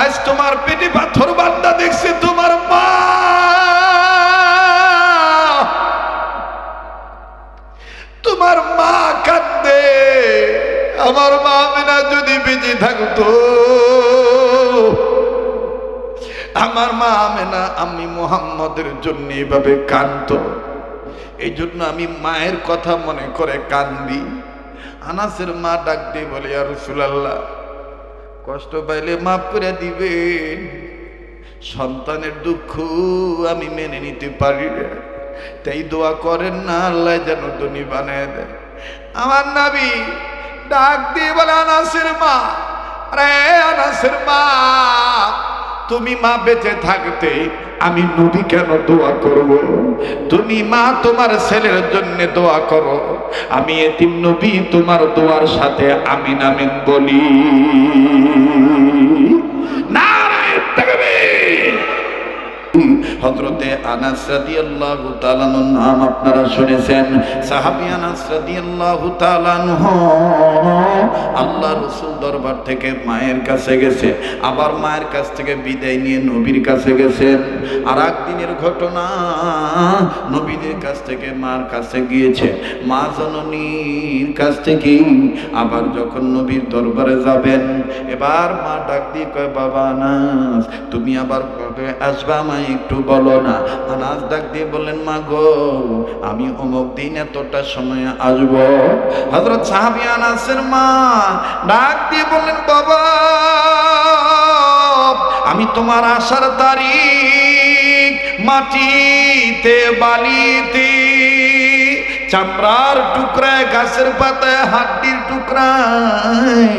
আজ তোমার পেটে পাথর বান্দা দেখছে তোমার মা। তোমার মা কান্দে আমার মা মেনা যদি বেঁচে থাকতো। আমার মা আমেনা আমি মোহাম্মদের জন্য এভাবে কান্ত এই জন্য আমি মায়ের কথা মনে করে কান্দি। আনাসের মা ডাক দিয়ে বলে আর রসুলাল্লাহ, কষ্ট পাইলে মাফ করে দিবেন সন্তানের দুঃখ আমি মেনে নিতে পারি তাই দোয়া করেন না, আল্লাহ যেন ধনী বানায় দেয়। আমার নাবি ডাক দিয়ে বলে, আনাসের মা, আরে আনাসের মা, তুমি মা বেঁচে থাকতে আমি নবী কেন দোয়া করব? তুমি মা তোমার ছেলের জন্য দোয়া করো। আমি এতিম নবী তোমার দোয়ার সাথে আমিন আমিন বলি। তাকবীর। হজরতে আনাস রাদিয়াল্লাহু তাআলার নাম আপনারা শুনেছেন। সাহাবী আনাস রাদিয়াল্লাহু আল্লাহ রাসূল দরবার থেকে মায়ের কাছে গেছে। আবার মায়ের কাছ থেকে বিদায় নিয়ে নবীর কাছে গেছেন আর একদিনের ঘটনা, নবীদের কাছ থেকে মার কাছে গিয়েছে। মা জননীর কাছ থেকে আবার যখন নবীর দরবারে যাবেন, এবার মা ডাক দিয়ে কয়, বাবা আনাস, তুমি আবার কবে আসবা মা একটু বলো না। আনাস ডাক দিয়ে বললেন, মা গো, আমি অমুক দিন এতটা সময় আসব। হজরত সাহাবি আনাসের মা ডাক দিয়ে বললেন, বাবা, আমি তোমার আসার তারিখ মাটিতে বালিতে চামড়ার টুকরায় গাছের পাতায় হাড্ডির টুকরায়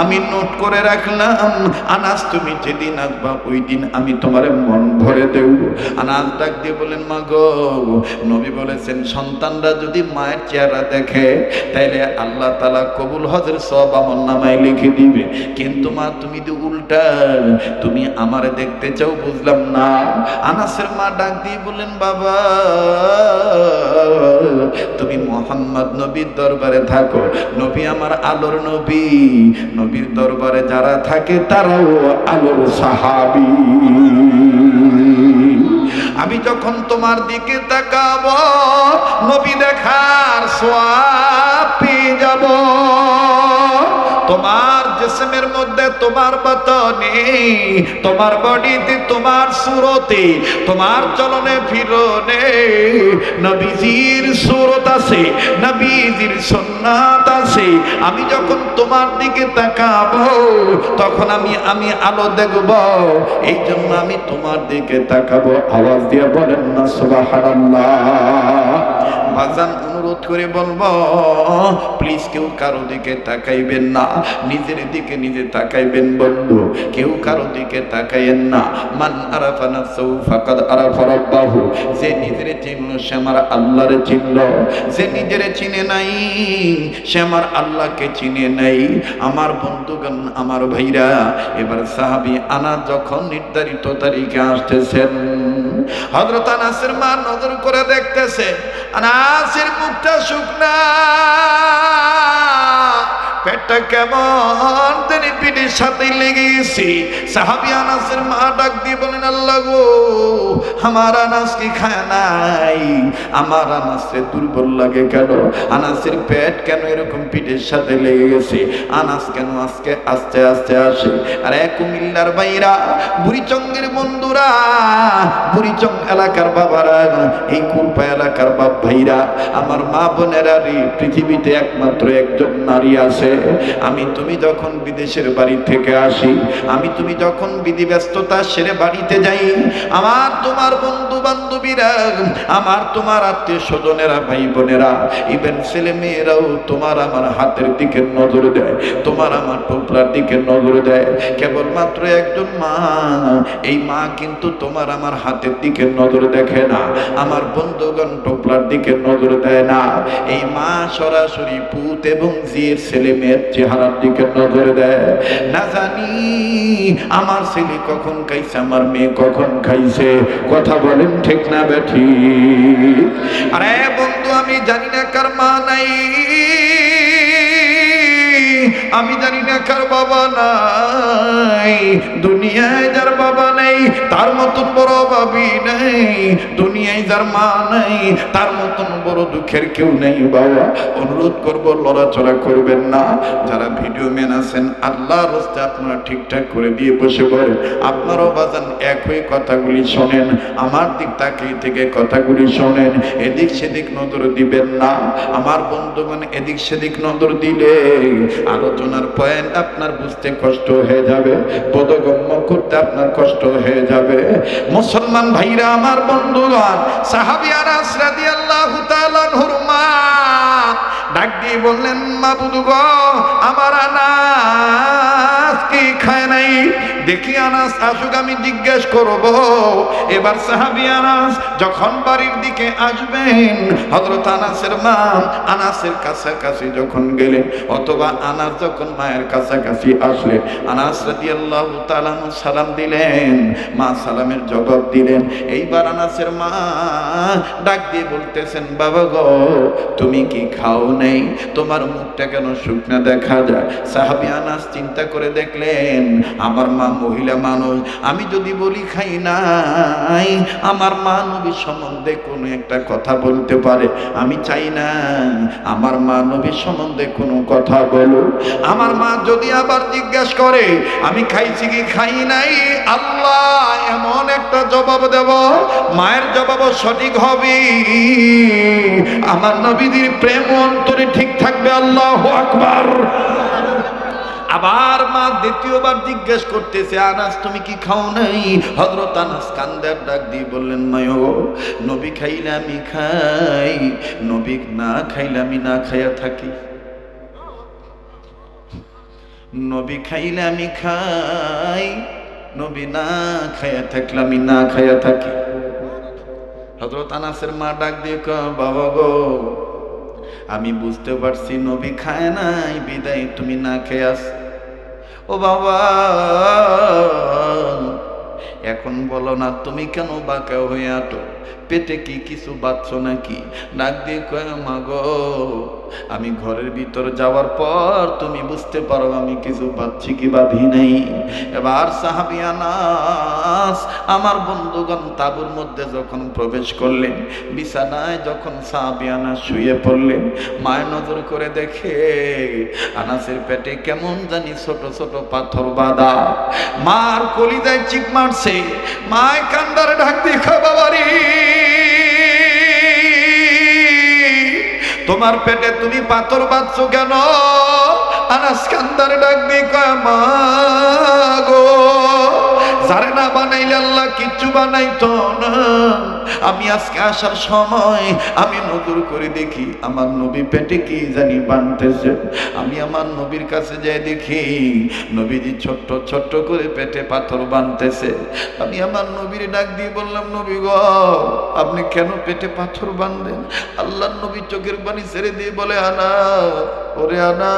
আমি নোট করে রাখলাম, আনাস, তুমি যেদিন আসবা ওই দিন আমি তোমার মন ভরে দেব। আনাস ডাক দিয়ে বলেন মা গো। নবী বলেছেন, সন্তানরা যদি মায়ের চেহারা দেখে, তাইলে আল্লাহ তালা কবুল হজের সব আমার নামায় লিখে দিবে। কিন্তু মা, তুমি তো উল্টা, তুমি আমার দেখতে চাও, বুঝলাম না। আনাসের মা ডাক দিয়ে বললেন, বাবা, তুমি মোহাম্মদ নবীর দরবারে থাকো। নবী আমার আলোর নবী, নবীর দরবারে যারা থাকে তারাও আলোর সাহাবি। আমি যখন তোমার দিকে তাকাব, নবী দেখার সোয়াব পেয়ে যাব। তোমার জিসমের মধ্যে তোমার বতনে, তোমার বডিতে, তোমার সুরতে, তোমার চলনে ফিরনে। নবীজির সুরত আছে, নবীজির সুন্নাত আছে। আমি যখন তোমার দিকে তাকাবো, তখন আমি আমি আলো দেখব। এই জন্য আমি তোমার দিকে তাকাবো। আওয়াজ দিয়ে বলেন না, সুবহানাল্লাহ। বাজান করে বলব প্লিজ কেউ কারও দিকে তাকাইবেন না, নিজের দিকে নিজে তাকাইবেন বন্ধু, কেউ কারও দিকে তাকাইয়েন না। মান আরাফা নাফসাহু ফাকাদ আরাফা রাব্বাহু, যে নিজের চিনল সে আমার আল্লাহরে চিনল যে নিজের চিনে নাই সে আমার আল্লাহকে চিনে নাই। আমার বন্ধুগণ, আমার ভাইরা, এবার সাহাবী আনা যখন নির্ধারিত তারিখে আসতেছেন, হযরত আনাসের মা নজর করে দেখতেছে। আনাসের মুখটা শুকনা। পেটটা কেমন? তিনি পিঠের সাথে লেগে গেছি সাহাবি মা ডাক দিয়ে বলেন, আল্লাহ গো, আমার আনাস কি খায় নাই? আমার আনাসে দুর্বল লাগে কেন? আনাসের পেট কেন এরকম পিঠের সাথে লেগে গেছে আনাস কেন আজকে আস্তে আস্তে আসে? আর এক কুমিল্লার বাইরা বুড়িচঙ্গের বন্ধুরা, বুড়িচং এলাকার বাবারা, এই কুরপা এলাকার বাপ ভাইরা, আমার মা বোনেরা পৃথিবীতে একমাত্র একজন নারী আছে। আমি তুমি যখন বিদেশের বাড়ি থেকে আসি, আমি তুমি যখন বিধি ব্যস্ততা সেরে বাড়িতে যাই, আমার তোমার বন্ধু বান্ধবীরা আমার তোমার আত্মীয় স্বজনেরা ভাই বোনেরা ইভেন ছেলে মেয়েরাও তোমার আমার হাতের দিকে নজর দেয়, তোমার আমার টোপলার দিকে নজর দেয়। কেবলমাত্র একজন মা, এই মা কিন্তু তোমার আমার হাতের দিকে নজর দেখে না, আমার বন্ধুগণ টোপলার দিকে নজর দেয় না। এই মা সরাসরি পুত এবং জিয়ের ছেলে মেয়ের চেহারার দিকে নজর দেয়। না জানি, আমার ছেলে কখন খাইছে, আমার মেয়ে কখন খাইছে, কথা বলেন ঠিক না বেঠি? আরে বন্ধু, আমি জানি না কার মা নাই। আমি জানি না কার বাবা নাই। দুনিয়ায় যার তার মতন বড় ভাবি নেই, দুনিয়ায় যার মা নেই, তার মতন বড় দুঃখের কেউ নেই বাবা। অনুরোধ করব, লড়াচড়া করবেন না। যারা ভিডিও আছেন আল্লাহ রস্তে আপনারা ঠিকঠাক করে দিয়ে বসে পড়েন। আপনারও বাজান একই কথাগুলি শোনেন, আমার দিক থেকে কথাগুলি শোনেন। এদিক সেদিক নজর দিবেন না। আমার বন্ধুগণ এদিক সেদিক নজর দিলে আলোচনার পয়েন্ট আপনার বুঝতে কষ্ট হয়ে যাবে। বোধগম্য করতে আপনার কষ্ট হয়ে যাবে। মুসলমান ভাইরা, আমার বন্ধুগণ, সাহাবিয়ারা রাদি আল্লাহ মা ডাক দিয়ে বললেন মা বুধু গো আমার আনাস কি খায় নাই। দেখি আনাস, আসুক, আমি জিজ্ঞেস করব। এবার সাহাবি আনাস যখন বাড়ির দিকে আসবেন হজরত আনাসের মা আনাসের কাছাকাছি যখন গেলেন, অথবা আনাস যখন মায়ের কাছাকাছি আসলেন, আনাস সালাম দিলেন, মা সালামের জবাব দিলেন, এইবার আনাসের মা ডাক দিয়ে বলতেছেন, বাবা গো, তুমি কি খাও নেই? তোমার মুখটা কেন শুকনা দেখা যায়? সাহাবি আনাস চিন্তা করে দেখলেন আমার মা মহিলা মানুষ, আমি যদি বলি খাই নাই, আমার মা নবী সম্বন্ধে কোনো একটা কথা বলতে পারে। আমি চাই না, আমার মা নবী সম্বন্ধে কোনো কথা বলো আমার মা যদি আবার জিজ্ঞাসা করে, আমি খাইছি কি খাই নাই, আল্লাহ এমন একটা জবাব দেব, মায়ের জবাব সঠিক হবে। আমার নবীদের প্রেম অন্তরে ঠিক থাকবে, আল্লাহ আকবার। আবার মা দ্বিতীয়বার জিজ্ঞেস করতেছে আনাস তুমি কি খাও নাই? হজরত আনাস কান্দার ডাক দিয়ে বললেন মায়ো নবী খাইলে আমি খাই নবী না খাইলে আমি না খাইয়া থাকি। নবী খাইলে আমি খাই নবী না খাইয়া থাকলে আমি না খাইয়া থাকি। হজরত আনাসের মা ডাক দিয়ে কয়, বাবা গো আমি বুঝতে পারছি নবী খায় নাই বিদায় তুমি না খেয়ে আস ও বাবা, এখন বলো না, তুমি কেন বাঁকা হয়ে আটো পেটে কি কিছু বাচ্চ নাকি? নাক দিয়ে কয়, মা গো আমি ঘরের ভিতর যাওয়ার পর তুমি বুঝতে পারো আমি কিছু পাচ্ছি কি বাঁধি নেই। এবার সাহাবিয়ানাস আমার বন্ধুগণ তাবুর মধ্যে যখন প্রবেশ করলেন, বিছানায় যখন সাহাবিয়ানা শুয়ে পড়লেন, মায়ের নজর করে দেখে আনাসের পেটে কেমন জানি ছোট ছোট পাথর বাঁধা। মার কলিদায় চিপ মারছে মায় কান্দারে ঢাক দিয়ে খাবাবারি তোমার পেটে তুমি পাথর বাঁধছো কেন? আনাস কান্দার ডাকবি কয় মা গো। যারে না বানাইলে আল্লাহ কিচ্ছু বানাইতো না। আমি আজকে আসার সময় আমি নজর করে দেখি আমার নবী পেটে কি জানি বানতেছে। আমি আমার নবীর কাছে যাই দেখি নবীজি ছোট্ট ছোট্ট করে পেটে পাথর বানতেছে। আমি আমার নবীর ডাক দিয়ে বললাম, নবী গো, আপনি কেন পেটে পাথর বাঁধলেন আল্লাহর নবী চোখের পানি ছেড়ে দিয়ে বলে, আনা, ওরে আনা।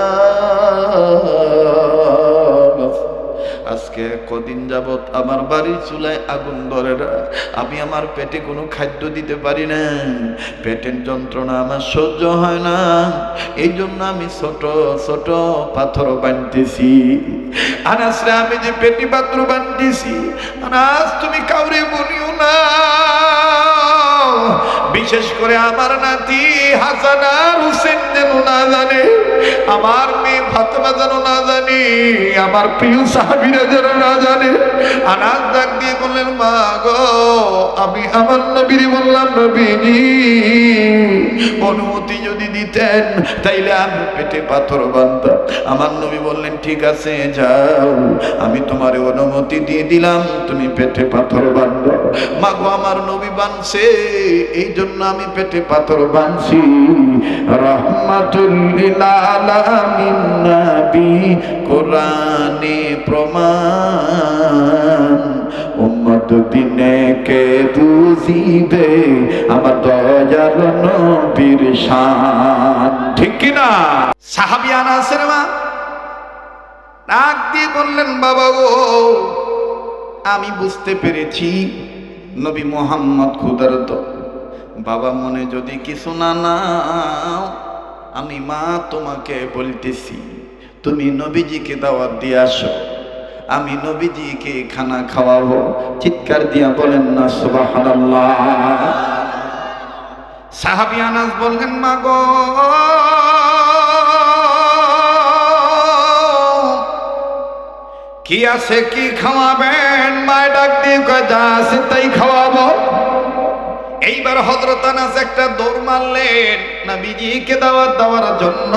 আজকে কদিন যাবত আমার বাড়ির চুলায় আগুন ধরে না। আমি আমার পেটে কোনো খাদ্য দিতে পারি না। পেটের যন্ত্রণা আমার সহ্য হয় না। এই জন্য আমি ছোট ছোট পাথর বানতেছি। আনাসরে আমি যে পেটি পাত্র বানতেছি, আনাস তুমি কাউরে বলিও না। বিশেষ করে আমার নাতি হাসান হুসেন যেন না জানে, আমার মেয়ে ফাতেমা যেন না জানে, আমার প্রিয় সাহাবিরা যেন না জানে। আনাজ ডাক দিয়ে বললেন, মা গো, আমি আমার নবীর বললাম নবীজি অনুমতি যদি দিতেন, তাইলে আমি পেটে পাথর বানতাম আমার নবী বললেন, ঠিক আছে, যাও, আমি তোমার অনুমতি দিয়ে দিলাম, তুমি পেটে পাথর বানবো মাগো আমার নবী বানছে এই জন্য আমি পেটে পাথর বানছি রহমাতুল্লিল কোরআনে প্রমাণ। উম্মত দিনে কে আমার দয়ার নবীর শান। ঠিক কি না? সাহাবিয়ানা সিনেমা? ডাক দিয়ে বললেন, বাবা গো, আমি বুঝতে পেরেছি নবী মোহাম্মদ খুদারত বাবা মনে যদি কিছু না নাও, আমি মা তোমাকে বলতেছি, তুমি নবীজিকে দাওয়াত দিয়ে আসো, আমি নবীজিকে খানা খাওয়াবো। চিৎকার দিয়া বলেন না, সুবহানাল্লাহ। সাহাবি আনাস বললেন, মা গো, কি আছে, কি খাওয়াবেন? মায় ডাক দিয়ে যা আছে তাই খাওয়াবো। এইবার হজরত আনাস একটা দৌড় মারলেন, নবীজিকে দাওয়াত দেওয়ার জন্য।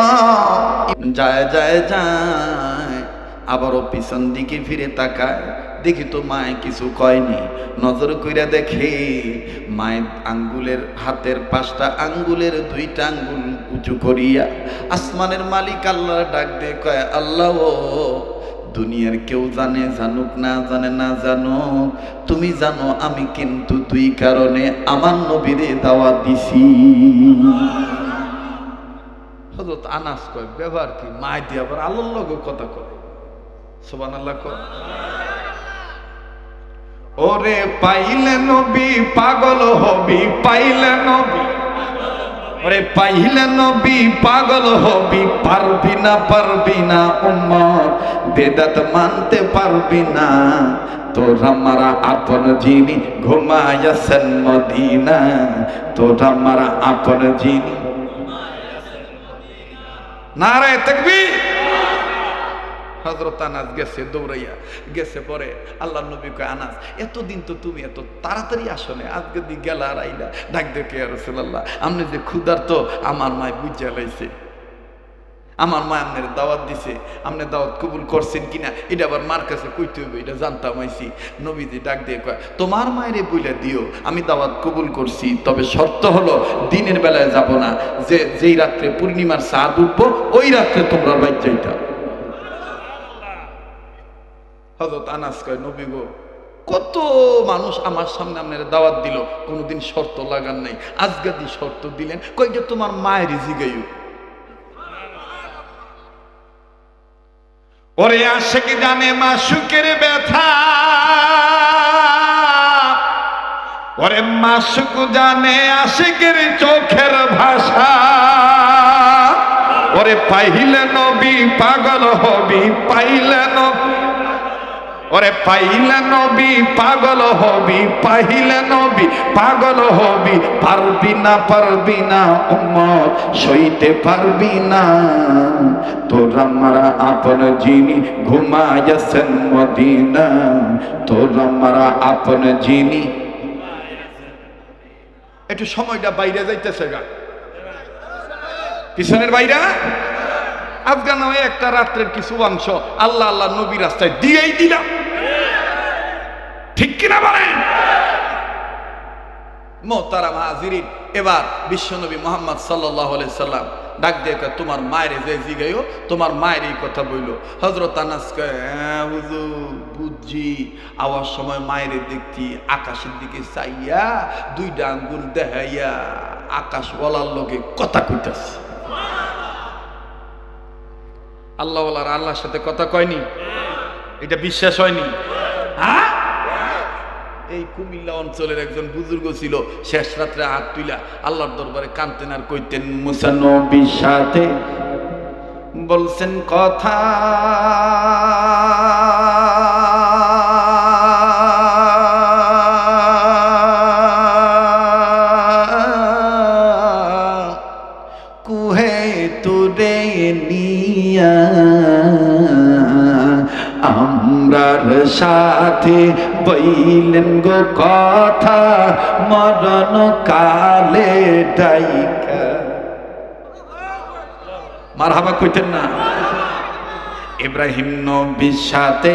যায় যায় যায়, আবারও পিছন দিকে ফিরে তাকায়। দেখি তো মায় কিছু কয়নি। নজর কইরা দেখে মায়ের আঙ্গুলের হাতের পাঁচটা আঙ্গুলের দুইটা আঙ্গুল উঁচু করিয়া আসমানের মালিক আল্লাহ ডাক দিয়ে কয়, আল্লাহ ও দুনিয়ার কেউ জানে, জানুক না জানে, না জানো তুমি জানো আমি কিন্তু দুই কারণে আমার নবীরে দাওয়াত দিছি। হজরত আনাস কয়, ব্যবহার কি? মায় দিয়ে আবার আল্লাহর লগে কথা কয়। সোবান আল্লাহ কয়। ওরে পাইলে নবী, পাগল হবি, পাইলে নবী। ওরে পাইলে নবী পাগল হবি, পারবি না পারবি না উম্মত। বেদাত মানতে পারবি না। তোর মারা আপন যিনি ঘুমায়াছেন মদিনা। তোর মারা আপন যিনি নারায় তাকবীর। হজরত আনাস গেছে দৌড়াইয়া, গেছে পরে আল্লাহ নবী কয়, আনাস, এতদিন তো তুমি এত তাড়াতাড়ি আসো না আজকে দি গেলা আর আইলা। ডাক দেখে রসুল্লাহ আপনি যে ক্ষুদার তো আমার মায় বুঝা লাইছে। আমার মা আপনার দাওয়াত দিছে আপনি দাওয়াত কবুল করছেন কিনা, এটা আবার মার কাছে কইতে হইবে, এটা জানতাম আইছি। নবীজি ডাক দিয়ে কয়, তোমার মায়েরে বইলে দিও, আমি দাওয়াত কবুল করছি, তবে শর্ত হলো দিনের বেলায় যাব না, যে, যেই রাত্রে পূর্ণিমার চাঁদ উঠবো, ওই রাত্রে তোমরা বাইর যাইতা। হজরত আনাস কয়, নবী গো, কত মানুষ আমার সামনে আপনার দাওয়াত দিল, কোনোদিন শর্ত লাগান নাই। আজকে দি শর্ত দিলেন কয়েকটা তোমার মায়ের জিগাইও। ওরে আশেক জানে মা সুখের ব্যথা। ওরে মা সুখ জানে আশেকের চোখের ভাষা। ওরে পাইলে নবী পাগল হবি পাইলে নবী ওরে পাইলে নবী, পাগল হবি, পাইলে নবী, পাগল হবি, পারবি না পারবি না, উম্মত, সইতে পারবি না। তোরা মারা আপন যিনি ঘুমায়াছেন মদিনা, তোর মারা আপন যিনি একটু সময়টা বাইরে যাইতেছে গা। পিছনের বাইরা? আফগান হয়ে একটা রাত্রের কিছু অংশ আল্লাহ আল্লাহ নবী রাস্তায় দিয়েই দিলাম। ঠিক কিনা বলেন? মোহতারাম হাজিরিন এবার বিশ্বনবী মোহাম্মদ সাল্লাহ সাল্লাম ডাক দিয়ে তোমার মায়ের যে জিগাইও তোমার মায়ের এই কথা বইল। হজরত আনাস কয়, হ্যাঁ বুঝছি। আওয়ার সময় মায়ের দেখছি আকাশের দিকে চাইয়া দুইটা আঙ্গুল দেখাইয়া আকাশ বলার লোকে কথা কইতাছে। আল্লাহ আল্লাহর সাথে কথা কয়নি? এটা বিশ্বাস হয়নি। হ্যাঁ? এই কুমিল্লা অঞ্চলের একজন বুজুর্গ ছিল, শেষ রাত্রে হাত তুইলা আল্লাহর দরবারে কানতেন আর কইতেন, মুসানবীর সাথে বলছেন কথা। সাথে বইলেন গো কথা, মরণ কালে ডাইকা। মার হাবা কইতেন না। ইব্রাহিম নবীর সাথে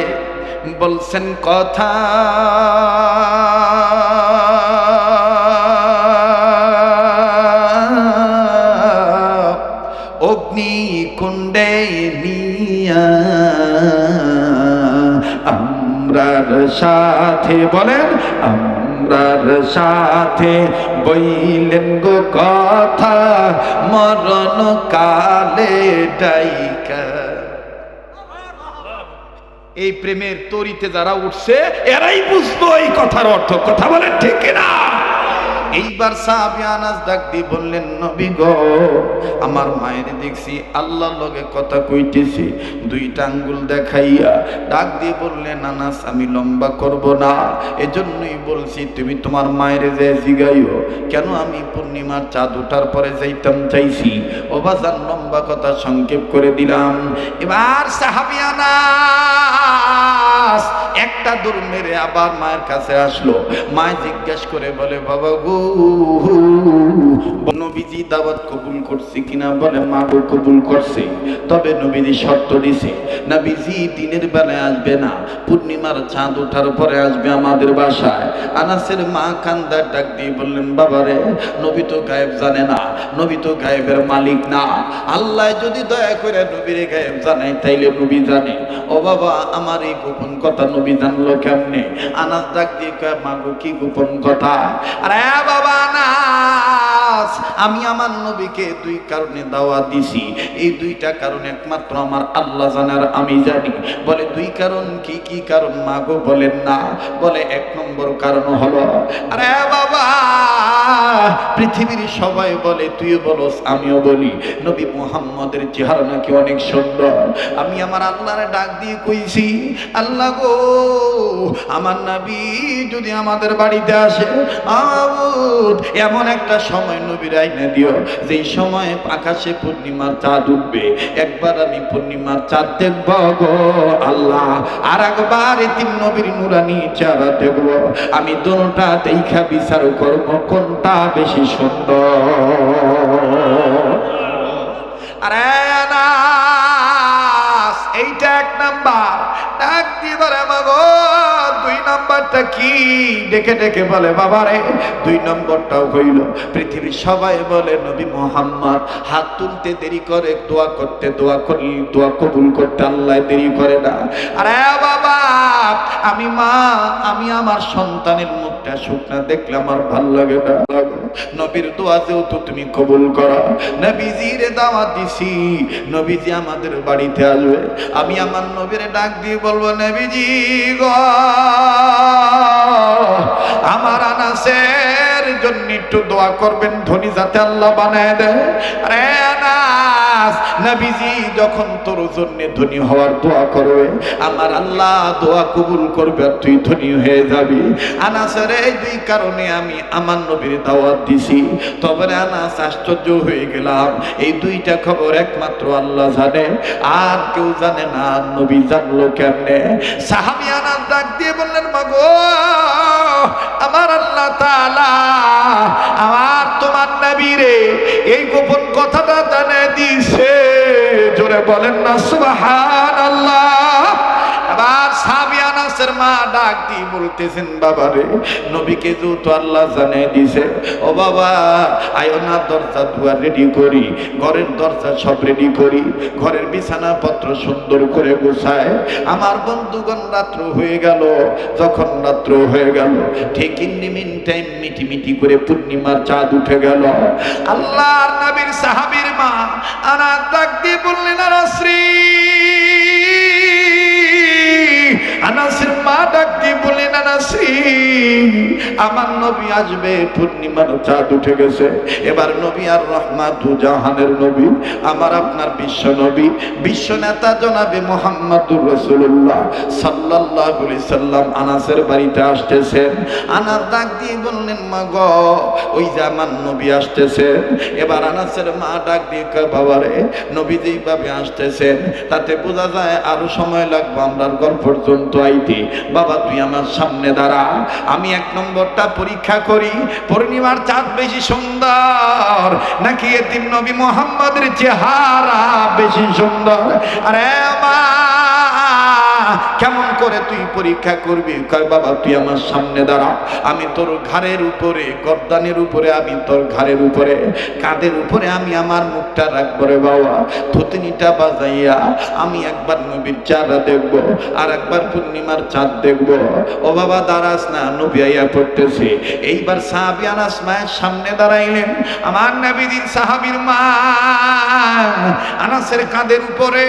বলছেন কথা। সাথে বলেন, আমরার সাথে বইলেন গো কথা মরণ কালে এই প্রেমের তরিতে যারা উঠছে, এরাই বুঝতো এই কথার অর্থ। কথা বলেন ঠিক না এইবার সাহাবি আনাস ডাক দিয়ে বললেন, নবী গো, আমার মায়ের দেখছি আল্লাহর লগে কথা কইতেছি, দুইটা আঙ্গুল দেখাইয়া ডাক দিয়ে বললেন, আনাস, আমি লম্বা করব না। এজন্যই বলছি, তুমি তোমার মায়ের যে জিগাইও, কেন আমি পূর্ণিমার চাঁদ ওঠার পরে যাইতাম চাইছি? ওবাজান লম্বা কথা সংক্ষেপ করে দিলাম। এবার সাহাবিয়ানা একটা দূর মেরে আবার মায়ের কাছে আসলো। মায় জিজ্ঞেস করে বলে বাবা গো নবীজি দাওয়াত কবুল করছে কিনা বলে মা গো কবুল করছে। তবে নবীজি শর্ত দিছে, নবীজি, দিনের বেলায় আসবে না। পূর্ণিমার চাঁদ ওঠার পরে আসবে আমাদের বাসায়। আনাসের মা কান্দার ডাক দিয়ে বললেন, বাবারে, নবী তো গায়েব জানে না। নবী তো গায়েবের মালিক না। আল্লাহ যদি দয়া করে নবীরে গায়েব জানাই তাইলে নবী জানে। ও বাবা, আমার এই গোপন কথা নবী জানলো কেমনে? আনাস ডাক দিয়ে মাগো, কি গোপন কথা? আরে বাবা, আনাস আমি আমার নবীকে দুই কারণে দাওয়াত দিছি। এই দুইটা কারণ একমাত্র আমার আল্লাহ জানার আমি জানি। বলে দুই কারণ কি? কি কারণ? মাগো বলেন না। বলে এক নম্বর কারণ হলো, আরে বাবা, পৃথিবীর সবাই বলে, তুইও বলস, আমিও বলি। নবী মুহাম্মদের চেহারা নাকি অনেক সুন্দর। আমি আমার আল্লাহরে ডাক দিয়ে কইছি, আল্লাহ গো, আমার নবী যদি আমাদের বাড়িতে আসে এমন একটা সময় নবীর আইনে দিও, যেই সময় আকাশে পূর্ণিমার চাঁদ উঠবে, একবার আমি পূর্ণিমার চাঁদ দেখব গো আল্লাহ। আর একবার তিন নবীর নুরানি চেহারা দেখব। আমি দোনোটা দেখা বিচার করব, কোনটা বেশি সুন্দর। আরে এইটা এক নাম্বার। ডাক দিয়ে মাগো দুই নাম্বারটা কি? ডেকে ডেকে বলে, বাবারে, দুই নম্বরটাও হইল। পৃথিবীর সবাই বলে, নবী মোহাম্মদ, হাত তুলতে দেরি করে, দোয়া করতে, দোয়া করলে দোয়া কবুল করতে আল্লাহ দেরি করে না। আরে বাবা, আমি মা, আমি আমার সন্তানের মুখটা শুকনা দেখলে আমার ভালো লাগে না। নবীর দোয়া যেহেতু তুমি কবুল করো নবীজির দাওয়াত দিছি, নবীজি আমাদের বাড়িতে আসবে। আমি আমার নবীর ডাক দিয়ে বলব, নবীজি গো আমার আনাসের জন্য একটু দোয়া করবেন ধনী যাতে আল্লাহ বানায় দেয়। আনাস নবীজি যখন তোর জন্য ধনী হওয়ার দোয়া করবে, আমার আল্লাহ দোয়া কবুল করবে আর তুই ধনী হয়ে যাবি। আনাসের এই দুই কারণে আমি আমার নবীর দাওয়াত দিছি। তবে আনাস আশ্চর্য হয়ে গেলাম। এই দুইটা খবর একমাত্র আল্লাহ জানে। আর কেউ জানে না নবী জানলো কেমনে। সাহাবি আনাস ডাক দিয়ে বললেন, মাগো, আমার আল্লাহ তাআলা আমার নবীরে এই গোপন কথাটা জানে দিছে। জোরে বলেন না সুবহানাল্লাহ। সাবিয়া নাসের মা ডাক দিয়ে বলতেছেন বাবা রে নবীকে যেহেতু আল্লাহ জানে দিছে ও বাবা, আয়ো না, দরজা দুয়ার রেডি করি, ঘরের দরজা সব রেডি করি, ঘরের বিছানা পত্র সুন্দর করে গোছায়, আমার বন্ধুগণ রাত্র হয়ে গেল, যখন রাত্র হয়ে গেল, ঠিক ইন মিন টাইম মিটি মিটি করে পূর্ণিমার চাঁদ উঠে গেল, আল্লাহর নবীর সাহাবীর মা আনার ডাক দিয়ে বললেন আনাশ্রী আনাসি আমার নবী আসবে, পূর্ণিমার চাঁদ উঠে গেছে। এবার নবী আর জাহানের নবী, আমার আপনার বিশ্ব নবী, বিশ্ব নেতা জনাবে মোহাম্মদুর রসুল্লাহ আলাইহি সাল্লাম। আনাসের বাড়িতে আসতেছেন। ডাক দিয়ে বললেন, মা গ, ওই যে আমার নবী আসতেছেন। এবার আনাসের মা ডাক দিয়ে বাবারে নবী যেইভাবে আসতেছেন, তাতে বোঝা যায় আরও সময় লাগবে আমরা ঘর পর্যন্ত আইতে। বাবা, তুই আমার সামনে দাঁড়া, আমি এক নম্বরটা পরীক্ষা করি, পূর্ণিমার চাঁদ বেশি সুন্দর, নাকি এতিম নবী মোহাম্মদের চেহারা বেশি সুন্দর? আরে মা তুই পরীক্ষা করবি। কয়, বাবা, তুই আমার সামনে দাঁড়া। আমি তোর ঘাড়ের উপরে, গর্দানের উপরে, আমি তোর ঘাড়ের উপরে, কাঁধের উপরে আমি আমার মুখটা রাখব রে বাবা। থুতনিটা বাজাইয়া আমি একবার নবীর চারা দেখব আর একবার পূর্ণিমার চাঁদ দেখব। ও বাবা, দাঁড়াস না, নবী আইয়া পড়তেছে। এইবার সাহাবি আনাস মায়ের সামনে দাঁড়াইলেন। আমার নবীদিন সাহাবির মা আনাসের কাঁধের উপরে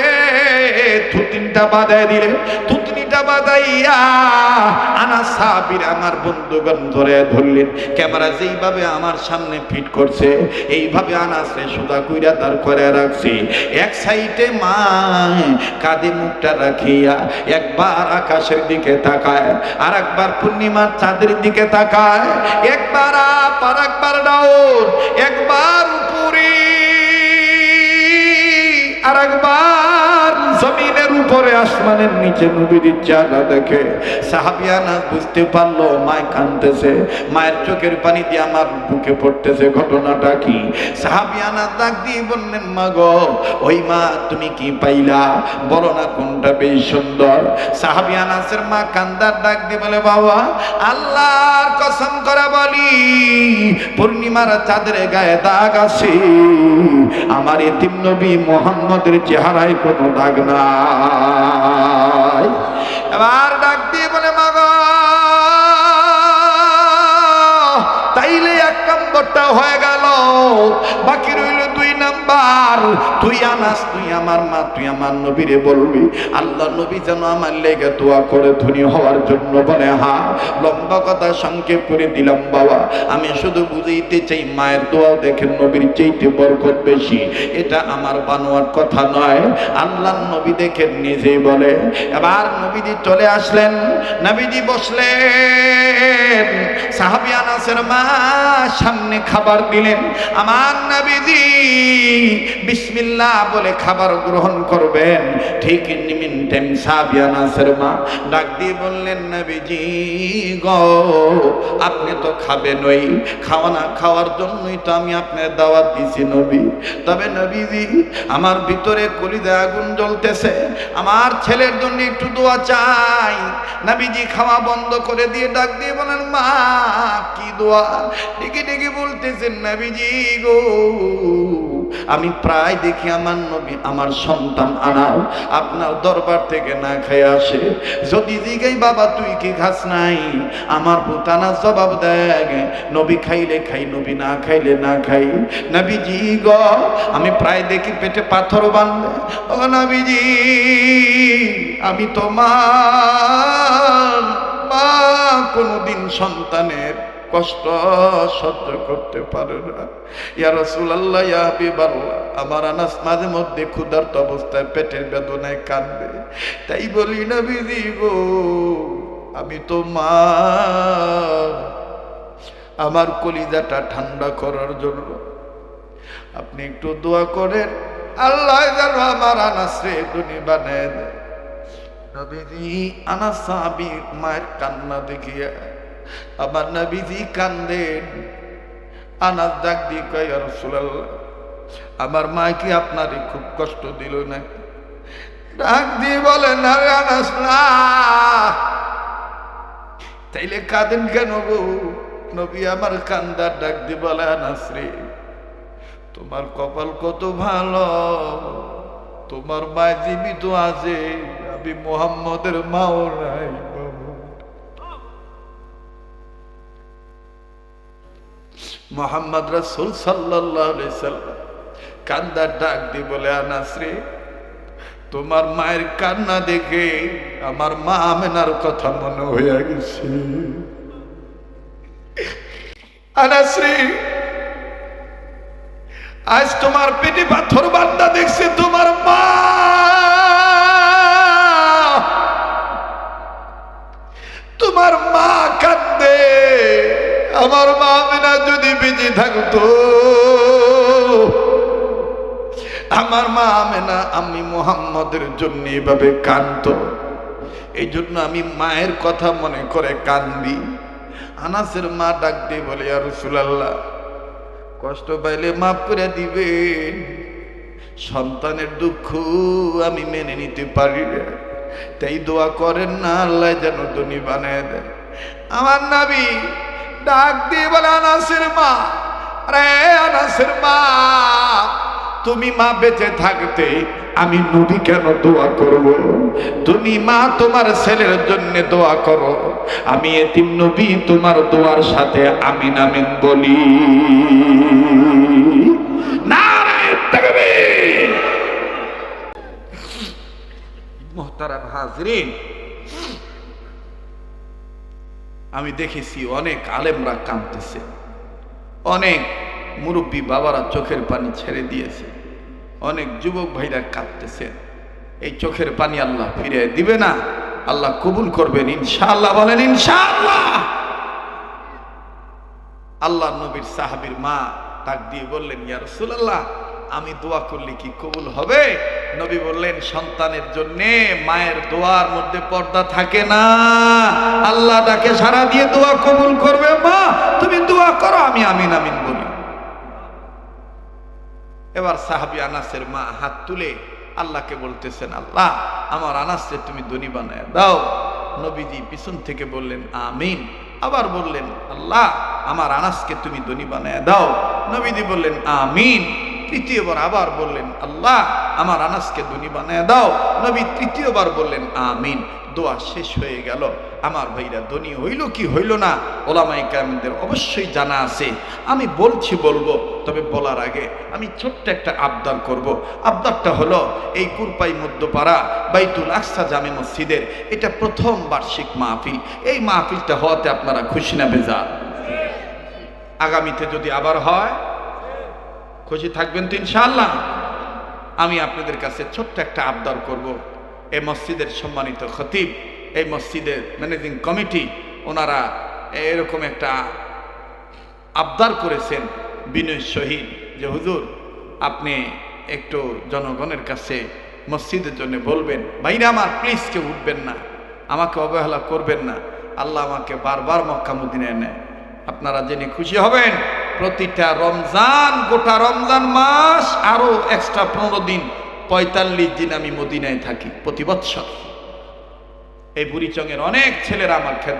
থুতিনটা বাঁধায় দিলেন। থুতনিটা ঘুমটা আমার বন্ধুগণ ধরে ধরলেন। ক্যামেরা যেইভাবে আমার সামনে ফিট করছে, এইভাবে আনাসে সুদা কুইরা দাঁড় করে রাখছি। এক সাইডে মা কাঁধে মুখটা রাখিয়া একবার আকাশের দিকে তাকায় আর একবার পূর্ণিমার চাঁদের দিকে তাকায়। একবার আপ আর একবার ডাউন, একবার উপরে আর একবার জমিনের উপরে আসমানের নিচে নবীর চেহারা দেখে সাহাবিয়ানা বুঝতে পারল, মায় কানতেছে মায়ের চোখের পানি দিয়ে আমার বুকে পড়তেছে, ঘটনাটা কি? সাহাবিয়ানা ডাক দিয়ে বললেন মা গো ওই মা তুমি কি পাইলা? বলো না কোনটা বেশ সুন্দর? সাহাবিয়ানাসের মা কান্দার ডাক দিয়ে বলে, বাবা, আল্লাহর কসম করে বলি, পূর্ণিমার চাঁদের গায়ে দাগ আছে। আমার এতিম নবী মোহাম্মদের চেহারায় কোনো দাগ নাই। এবার ডাক দিয়ে বলে মাগো তাইলে এক নম্বরটা হয়ে গেল। বাকি তুই আনাস, তুই আমার মা, তুই আমার নবীরে বলবি। আল্লাহ নবী যেন আমার লেগে দোয়া করে ধনী হওয়ার জন্য বলে, হা, লম্বা কথা সংক্ষেপ করে দিলাম বাবা। আমি শুধু বুঝাইতে চাই, মায়ের দোয়া দেখে নবীর চাইতে বরকত বেশি। এটা আমার বানোয়ার কথা নয়। আল্লাহ নবী দেখে নিজেই বলে, এবার নবীজি চলে আসলেন, নবীজি বসলেন। সাহাবি আনাসের মা সামনে খাবার দিলেন। আমার নবীজি বিসমিল্লাহ বলে খাবার গ্রহণ করবেন। ঠিক নিমিন আনাসের মা ডাক দিয়ে বললেন, নবীজি গো, আপনি তো খাবেন ওই খাওয়া না খাওয়ার জন্যই তো আমি আপনার দাওয়াত দিছি নবী। তবে নবীজি, আমার ভিতরে কলিদা আগুন জ্বলতেছে। আমার ছেলের জন্য একটু দোয়া চাই। নবীজি খাওয়া বন্ধ করে দিয়ে ডাক দিয়ে বলেন, মা, কি দোয়া? ডেকে ডেকে বলতেছেন, নবীজি গো আমি প্রায় দেখি আমার নবী, আমার সন্তান আনাও, আপনার দরবার থেকে না খেয়ে আসে। যদি জিগাই, বাবা, তুই কি খাস নাই? আমার পুতানা জবাব দেয়, নবী খাইলে খাই, নবী না খাইলে না খাই। নবীজি গ, আমি প্রায় দেখি পেটে পাথর বাঁধবে ও নবীজি, আমি তোমার মা, কোনোদিন সন্তানের কষ্ট সহ্য করতে পারে না। ইয়া রাসূলুল্লাহ, ইয়া হাবিবাল্লাহ, আমার আনাস মাঝে মধ্যে ক্ষুধার্ত অবস্থায় পেটের বেদনায় কাঁদবে। তাই বলি না বিধি গো, আমি তো মা, আমার কলিজাটা ঠান্ডা করার জন্য। আপনি একটু দোয়া করেন, আল্লাহ যেন আমার আনাসে দুনি বানায় দেয়। আনাস সাহাবি মায়ের কান্না দেখিয়া আমার নবীজি কান্দেন। আনাস ডাক দিয়ে কয়, "ইয়া রাসূলুল্লাহ, আমার মা কি আপনারই খুব কষ্ট দিল না? ডাক দিয়ে বলেন আনাস, না। তাইলে কাঁদেন কেন গো? নবী আমার কান্দার ডাক দিয়ে বলে, আনাস রে, তোমার কপাল কত ভালো। তোমার মা জীবিত আছে। আমি মোহাম্মদের মাও নাই। মোহাম্মদ রসুল সাল্লাম কান্দার ডাক দিয়ে বলে আনাস রে তোমার মায়ের কান্না দেখে আমার মা আমেনার কথা মনে হয়ে গেছে। আনাস রে আজ তোমার পেটে পাথর বান্দা দেখছে, তোমার মা তোমার মা কান্দে আমার মা মেনা যদি বেঁচে থাকতো, আমার মা আমেনা আমি মোহাম্মদের জন্য এভাবে কান্ত এই জন্য আমি মায়ের কথা মনে করে কান্দি। আনাসের মা ডাক দিয়ে বলে আর রসুলাল্লাহ, কষ্ট পাইলে মাফ করে দিবে। সন্তানের দুঃখ আমি মেনে নিতে পারি তাই দোয়া করেন না, আল্লাহ যেন ধনী বানিয়ে দেয়। আমার নাবি ডাক দিয়ে বলে, আনাসের মা রে আনাসের মা, তুমি মা বেঁচে থাকতে আমি নবী কেন দোয়া করব? তুমি মা তোমার ছেলের জন্য দোয়া করো। আমি এতিম নবী, তোমার দোয়ার সাথে আমিন আমিন বলি। মোহতারাম হাজরিন আমি দেখেছি অনেক আলেমরা কাঁদতেছে। অনেক মুরব্বী বাবারা চোখের পানি ছেড়ে দিয়েছে। অনেক যুবক ভাইরা কাঁদতেছে। এই চোখের পানি আল্লাহ ফিরে দিবে না। আল্লাহ কবুল করবেন, ইনশাআল্লাহ। বলেন, ইনশাআল্লাহ। আল্লাহ নবীর সাহাবীর মা তাক দিয়ে বললেন, ইয়া রাসূলুল্লাহ, আমি দোয়া করলে কি কবুল হবে? নবী বললেন, সন্তানের জন্যে মায়ের দোয়ার মধ্যে পর্দা থাকে না। আল্লাহ তাকে সারা দিয়ে দোয়া কবুল করবে, মা, তুমি দোয়া করো, আমি আমিন আমিন বলি। এবার সাহাবি আনাসের মা হাত তুলে আল্লাহকে বলতেছেন, আল্লাহ, আমার আনাসকে তুমি ধনী বানায় দাও। নবীজি পিছন থেকে বললেন, আমিন। আবার বললেন, আল্লাহ, আমার আনাসকে তুমি ধনী বানায় দাও। নবীজি বললেন, আমিন। তৃতীয়বার আবার বললেন, আল্লাহ, আমার আনাসকে ধনী বানায় দাও। নবী তৃতীয়বার বললেন, আমিন। দোয়া শেষ হয়ে গেল। আমার ভাইরা ধনী হইল কি হইল না? ওলামাই কামদের অবশ্যই জানা আছে। আমি বলছি, বলব, তবে বলার আগে আমি ছোট্ট একটা আবদার করব। আবদারটা হলো, এই কুরপাই মধ্যপাড়া বাইতুল আকসা জামে মসজিদের এটা প্রথম বার্ষিক মাহফিল। এই মাহফিলটা হওয়াতে আপনারা খুশি না বেজা আগামীতে যদি আবার হয় খুশি থাকবেন তো ইনশাআল্লাহ। আমি আপনাদের কাছে ছোট্ট একটা আবদার করব। এই মসজিদের সম্মানিত খতিব এই মসজিদের ম্যানেজিং কমিটি, ওনারা এরকম একটা আবদার করেছেন, বিনয় শহীদ। যে হুজুর, আপনি একটু জনগণের কাছে মসজিদের জন্য বলবেন, ভাইরা আমার প্লিজ কেউ উঠবেন না। আমাকে অবহেলা করবেন না। আল্লাহ আমাকে বারবার মক্কা মদিনায় নেয়। আপনারা জেনে খুশি হবেন? প্রতিটা রমজান, গোটা রমজান মাস, আরও এক্সট্রা পনেরো দিন, পঁয়তাল্লিশ দিন আমি মদিনায় থাকি প্রতি বৎসর। এই বুড়িচঙের অনেক ছেলেরা আমার খেদমত